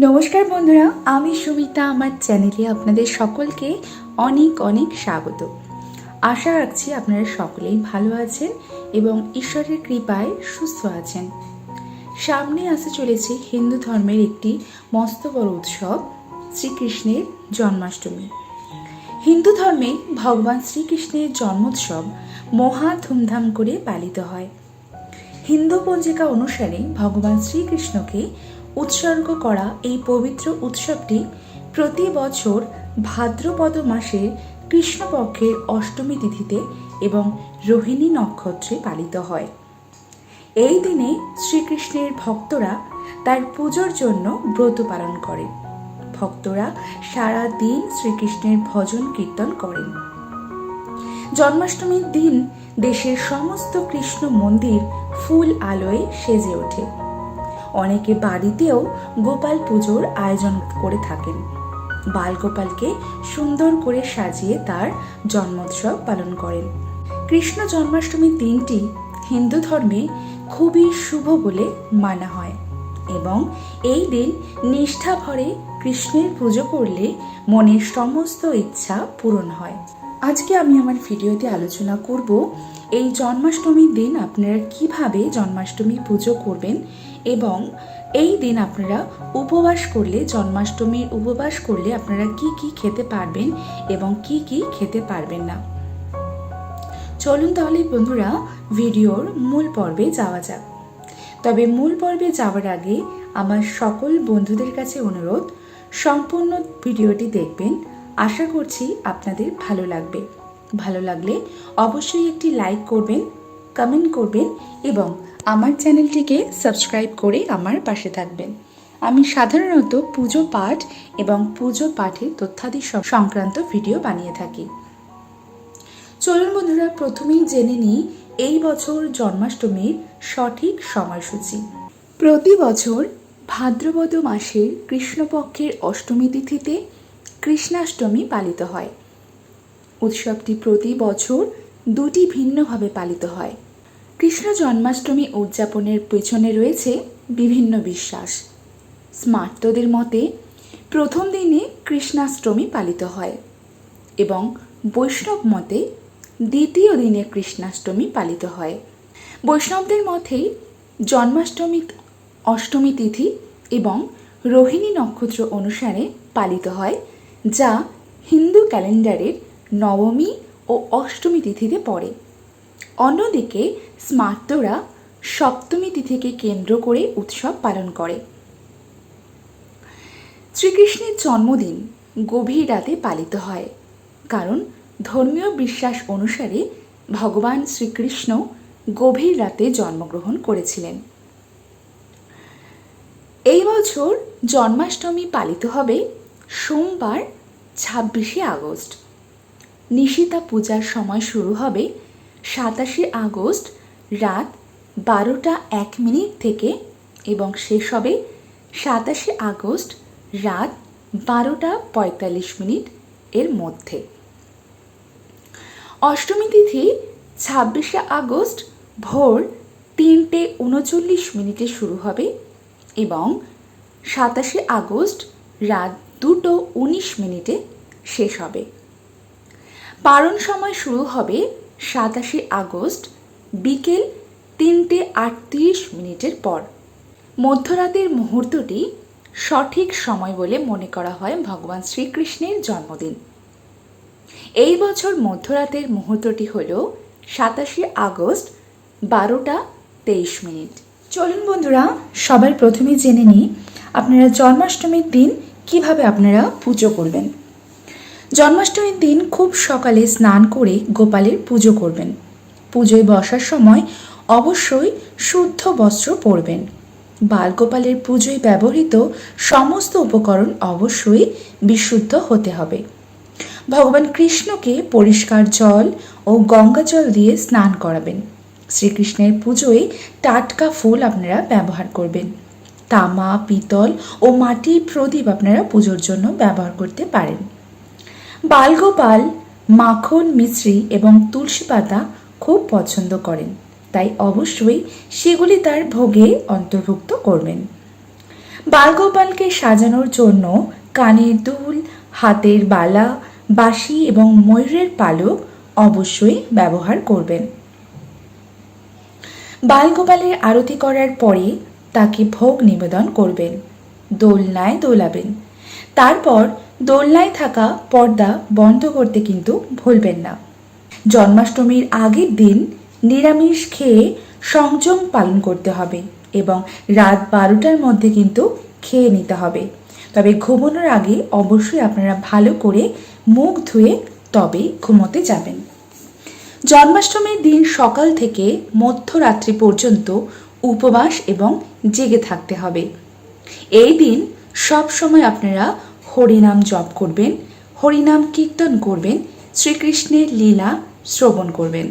নমস্কার বন্ধুরা, আমি সুমিতা, আমার চ্যানেলে আপনাদের সকলকে অনেক অনেক স্বাগত। আশা রাখছি আপনারা সকলেই ভালো আছেন এবং ঈশ্বরের কৃপায় সুস্থ আছেন। সামনে আসতে চলেছে হিন্দু ধর্মের একটি মস্ত বড় উৎসব, শ্রীকৃষ্ণের জন্মাষ্টমী। হিন্দু ধর্মে ভগবান শ্রীকৃষ্ণের জন্মোৎসব মহা ধুমধাম করে পালিত হয়। হিন্দু পঞ্জিকা অনুসারে ভগবান শ্রীকৃষ্ণকে উৎসর্গ করা এই পবিত্র উৎসবটি প্রতি বছর ভাদ্রপদ মাসের কৃষ্ণপক্ষের অষ্টমী তিথিতে এবং রোহিণী নক্ষত্রে পালিত হয়। এই দিনে শ্রীকৃষ্ণের ভক্তরা তার পুজোর জন্য ব্রত পালন করেন। ভক্তরা সারা দিন শ্রীকৃষ্ণের ভজন কীর্তন করেন। জন্মাষ্টমীর দিন দেশের সমস্ত কৃষ্ণ মন্দির ফুল আলোয় সেজে ওঠে। অনেকে বাড়িতেও গোপাল পুজোর আয়োজন করে থাকেন। বালগোপালকে সুন্দর করে সাজিয়ে তার জন্মোৎসব পালন করেন। কৃষ্ণ জন্মাষ্টমীর দিনটি হিন্দু ধর্মে খুবই শুভ বলে মানা হয় এবং এই দিন নিষ্ঠা ভরে কৃষ্ণের পুজো করলে মনের সমস্ত ইচ্ছা পূরণ হয়। আজকে আমি আমার ভিডিওতে আলোচনা করব, এই জন্মাষ্টমীর দিন আপনারা কীভাবে জন্মাষ্টমী পুজো করবেন এবং এই দিন আপনারা উপবাস করলে, জন্মাষ্টমীর উপবাস করলে আপনারা কি কি খেতে পারবেন এবং কি কি খেতে পারবেন না? চলুন তাহলে বন্ধুরা, ভিডিওর মূল পর্বে যাওয়া যাক। তবে মূল পর্বে যাওয়ার আগে আমার সকল বন্ধুদের কাছে অনুরোধ, সম্পূর্ণ ভিডিওটি দেখবেন। আশা করছি আপনাদের ভালো লাগবে। ভালো লাগলে অবশ্যই একটি লাইক করবেন, কমেন্ট করবেন এবং আমার চ্যানেলটিকে সাবস্ক্রাইব করে আমার পাশে থাকবেন। আমি সাধারণত পুজো পাঠ এবং পুজো পাঠের তথ্যাদি সংক্রান্ত ভিডিও বানিয়ে থাকি। চলুন বন্ধুরা, প্রথমেই জেনে নিই এই বছর জন্মাষ্টমীর সঠিক সময়সূচি। প্রতি বছর ভাদ্রপদ মাসের কৃষ্ণপক্ষের অষ্টমী তিথিতে কৃষ্ণাষ্টমী পালিত হয়। উৎসবটি প্রতি বছর দুটি ভিন্নভাবে পালিত হয়। কৃষ্ণ জন্মাষ্টমী উদযাপনের পেছনে রয়েছে বিভিন্ন বিশ্বাস। স্মার্তদের মতে, প্রথম দিনে কৃষ্ণাষ্টমী পালিত হয় এবং বৈষ্ণব মতে দ্বিতীয় দিনে কৃষ্ণাষ্টমী পালিত হয়। বৈষ্ণবদের মতেই জন্মাষ্টমী অষ্টমী তিথি এবং রোহিণী নক্ষত্র অনুসারে পালিত হয়, যা হিন্দু ক্যালেন্ডারের নবমী ও অষ্টমী তিথিতে পড়ে। অন্যদিকে, স্মার্তরা সপ্তমী তিথিকে কেন্দ্র করে উৎসব পালন করে। শ্রীকৃষ্ণের জন্মদিন গভীর রাতে পালিত হয়, কারণ ধর্মীয় বিশ্বাস অনুসারে ভগবান শ্রীকৃষ্ণ গভীর রাতে জন্মগ্রহণ করেছিলেন। এই বছর জন্মাষ্টমী পালিত হবে সোমবার, ছাব্বিশে আগস্ট। নিশিতা পূজার সময় শুরু হবে সাতাশে আগস্ট রাত বারোটা এক মিনিট থেকে এবং শেষ হবে সাতাশে আগস্ট রাত বারোটা পঁয়তাল্লিশ মিনিট এর মধ্যে। অষ্টমী তিথি ছাব্বিশে আগস্ট ভোর তিনটে উনচল্লিশ মিনিটে শুরু হবে এবং সাতাশে আগস্ট রাত দুটো উনিশ মিনিটে শেষ হবে। পালন সময় শুরু হবে সাতাশে আগস্ট বিকেল তিনটে আটত্রিশ মিনিটের পর। মধ্যরাতের মুহূর্তটি সঠিক সময় বলে মনে করা হয় ভগবান শ্রীকৃষ্ণের জন্মদিন। এই বছর মধ্যরাতের মুহূর্তটি হল সাতাশে আগস্ট বারোটা তেইশ মিনিট। চলুন বন্ধুরা, সবার প্রথমে জেনে নিই, আপনারা জন্মাষ্টমীর দিন কীভাবে আপনারা পুজো করবেন? জন্মাষ্টমীর দিন খুব সকালে স্নান করে গোপালের পুজো করবেন। পুজোয় বসার সময় অবশ্যই শুদ্ধ বস্ত্র পরবেন। বালগোপালের পুজোয় ব্যবহৃত সমস্ত উপকরণ অবশ্যই বিশুদ্ধ হতে হবে। ভগবান কৃষ্ণকে পরিষ্কার জল ও গঙ্গা জল দিয়ে স্নান করাবেন। শ্রীকৃষ্ণের পুজোয় টাটকা ফুল আপনারা ব্যবহার করবেন। তামা, পিতল ও মাটির প্রদীপ আপনারা পুজোর জন্য ব্যবহার করতে পারেন। বালগোপাল, মাখন মিশ্রি এবং তুলসী পাতা খুব পছন্দ করেন। তাই অবশ্যই সেগুলি তার ভোগে অন্তর্ভুক্ত করবেন। বালগোপালকে সাজানোর জন্য কানের দুল, হাতের বালা, বাঁশি এবং ময়ূরের পালক অবশ্যই ব্যবহার করবেন। বালগোপালের আরতি করার পরে তাকে ভোগ নিবেদন করবেন। দোলনায় দোলাবেন। তারপর দোলনায় থাকা পর্দা বন্ধ করতে কিন্তু ভুলবেন না। জন্মাষ্টমীর আগের দিন নিরামিষ খেয়ে সংযম পালন করতে হবে এবং রাত বারোটার মধ্যে কিন্তু খেয়ে নিতে হবে। তবে ঘুমানোর আগে অবশ্যই আপনারা ভালো করে মুখ ধুয়ে তবে ঘুমোতে যাবেন। জন্মাষ্টমীর দিন সকাল থেকে মধ্যরাত্রি পর্যন্ত উপবাস এবং জেগে থাকতে হবে। এই দিন সব সময় আপনারা হরিনাম জপ করবেন, হরিনাম কীর্তন করবেন, শ্রীকৃষ্ণের লীলা শ্রবণ করবেন।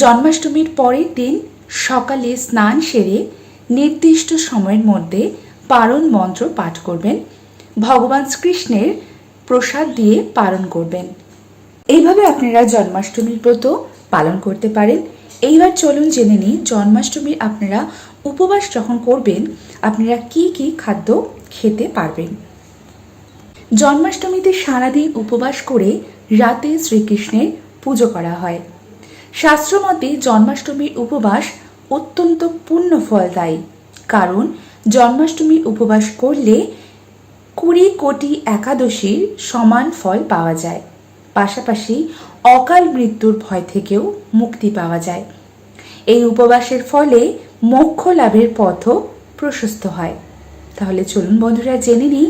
জন্মাষ্টমীর পরের দিন সকালে স্নান সেরে নির্দিষ্ট সময়ের মধ্যে পারণ মন্ত্র পাঠ করবেন, ভগবান শ্রীকৃষ্ণের প্রসাদ দিয়ে পালন করবেন। এইভাবে আপনারা জন্মাষ্টমীর ব্রত পালন করতে পারেন। এইবার চলুন জেনে নিই, জন্মাষ্টমীর আপনারা উপবাস যখন করবেন, আপনারা কি কি খাদ্য খেতে পারবেন। জন্মাষ্টমীতে সারাদিন উপবাস করে রাতে শ্রীকৃষ্ণের পুজো করা হয়। শাস্ত্রমতে জন্মাষ্টমীর উপবাস অত্যন্ত পূর্ণ ফলদায়ী কারণ জন্মাষ্টমীর উপবাস করলে কুড়ি কোটি একাদশীর সমান ফল পাওয়া যায়। পাশাপাশি অকাল মৃত্যুর ভয় থেকেও মুক্তি পাওয়া যায়। এই উপবাসের ফলে মোক্ষ লাভের পথও প্রশস্ত হয়। তাহলে চলুন বন্ধুরা জেনে নিই,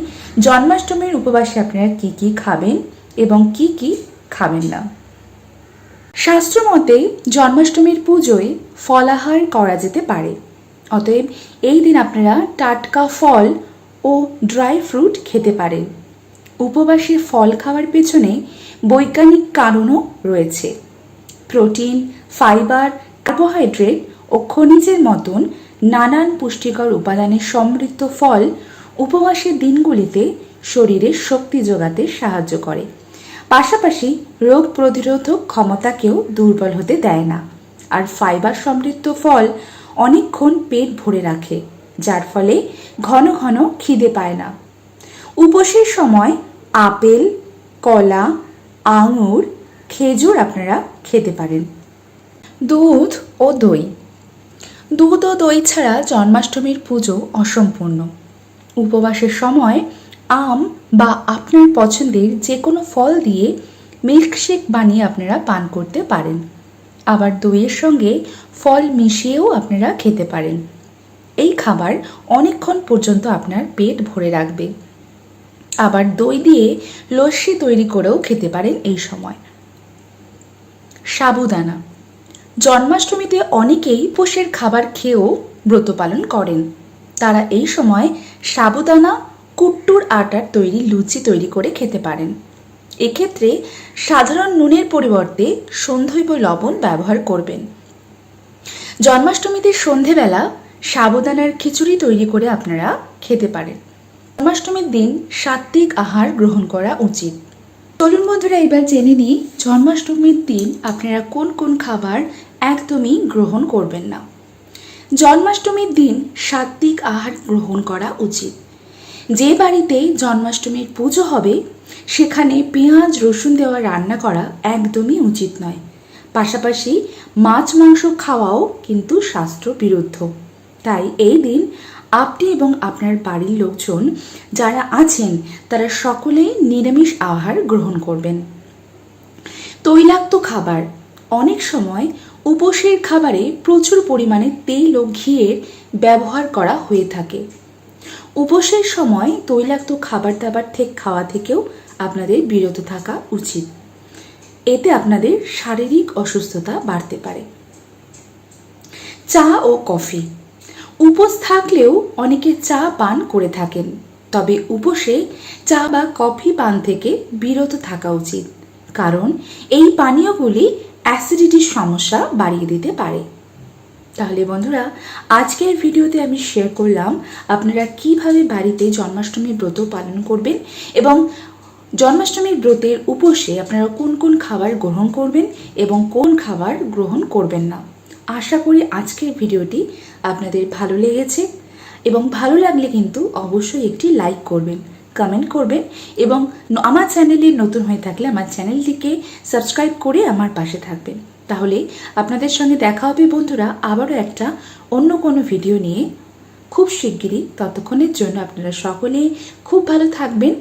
জন্মাষ্টমীর উপবাসে আপনারা কি কি খাবেন এবং কি কি খাবেন না। শাস্ত্রমতে জন্মাষ্টমীর পুজোয় ফলাহার করা যেতে পারে। অতএব এই দিন আপনারা টাটকা ফল ও ড্রাই ফ্রুট খেতে পারেন। উপবাসে ফল খাওয়ার পেছনে বৈজ্ঞানিক কারণও রয়েছে। প্রোটিন, ফাইবার, কার্বোহাইড্রেট ও খনিজের মতন নানান পুষ্টিকর উপাদানে সমৃদ্ধ ফল উপবাসের দিনগুলিতে শরীরে শক্তি যোগাতে সাহায্য করে। পাশাপাশি রোগ প্রতিরোধক ক্ষমতাকেও দুর্বল হতে দেয় না। আর ফাইবার সমৃদ্ধ ফল অনেকক্ষণ পেট ভরে রাখে, যার ফলে ঘন ঘন খিদে পায় না। উপসের সময় আপেল, কলা, আঙুর, খেজুর আপনারা খেতে পারেন। দুধ ও দই দুধ ও দই ছাড়া জন্মাষ্টমীর পুজো অসম্পূর্ণ। উপবাসের সময় আম বা আপনার পছন্দের যে কোনো ফল দিয়ে মিল্কশেক বানিয়ে আপনারা পান করতে পারেন। আবার দইয়ের সঙ্গে ফল মিশিয়েও আপনারা খেতে পারেন। এই খাবার অনেকক্ষণ পর্যন্ত আপনার পেট ভরে রাখবে। আবার দই দিয়ে লস্যি তৈরি করেও খেতে পারেন এই সময়। সাবুদানা জন্মাষ্টমীতে অনেকেই পোষের খাবার খেয়েও ব্রত পালন করেন। তারা এই সময় সাবুদানা, কুট্টুর আটার তৈরি লুচি তৈরি করে খেতে পারেন। এক্ষেত্রে সাধারণ নুনের পরিবর্তে সন্ধৈব লবণ ব্যবহার করবেন। জন্মাষ্টমীতে সন্ধেবেলা সাবুদানার খিচুড়ি তৈরি করে আপনারা খেতে পারেন। জন্মাষ্টমীর দিন সাত্ত্বিক আহার গ্রহণ করা উচিত। চলুন বন্ধুরা, এবার জেনে নিই জন্মাষ্টমীর দিন আপনারা কোন কোন খাবার একদমই গ্রহণ করবেন না। জন্মাষ্টমীর দিন সাত্ত্বিক আহার গ্রহণ করা উচিত। যে বাড়িতে জন্মাষ্টমীর পুজো হবে, সেখানে পেঁয়াজ, রসুন দেওয়া রান্না করা একদমই উচিত নয়। পাশাপাশি মাছ, মাংস খাওয়াও কিন্তু শাস্ত্র বিরুদ্ধ তাই এই দিন আপনি এবং আপনার বাড়ির লোকজন যারা আছেন, তারা সকলেই নিরামিষ আহার গ্রহণ করবেন। তৈলাক্ত খাবার অনেক সময় উপসের খাবারে প্রচুর পরিমাণে তেল ও ঘিয়ের ব্যবহার করা হয়ে থাকে। উপসের সময় তৈলাক্ত খাবার দাবার থেকে খাওয়া থেকেও আপনাদের বিরত থাকা উচিত। এতে আপনাদের শারীরিক অসুস্থতা বাড়তে পারে। চা ও কফি। উপোস থাকলেও অনেকে চা পান করে থাকেন, তবে উপসে চা বা কফি পান থেকে বিরত থাকা উচিত। কারণ এই পানীয়গুলি অ্যাসিডিটির সমস্যা বাড়িয়ে দিতে পারে। তাহলে বন্ধুরা, আজকের ভিডিওতে আমি শেয়ার করলাম আপনারা কীভাবে বাড়িতে জন্মাষ্টমী ব্রত পালন করবেন এবং জন্মাষ্টমীর ব্রতের উপসে আপনারা কোন কোন খাবার গ্রহণ করবেন এবং কোন খাবার গ্রহণ করবেন না। আশা করি আজকের ভিডিওটি আপনাদের ভালো লেগেছে এবং ভালো লাগলে কিন্তু অবশ্যই একটি লাইক করবেন। কমেন্ট করবেন এবং আমার চ্যানেলে নতুন হয়ে থাকলে আমার চ্যানেলটিকে সাবস্ক্রাইব করে আমার পাশে থাকবেন। তাহলে আপনাদের সঙ্গে দেখা হবে বন্ধুরা আবারও একটা অন্য কোনো ভিডিও নিয়ে। খুব শিগগিরই ততক্ষণের জন্য আপনারা সকলে খুব ভালো থাকবেন।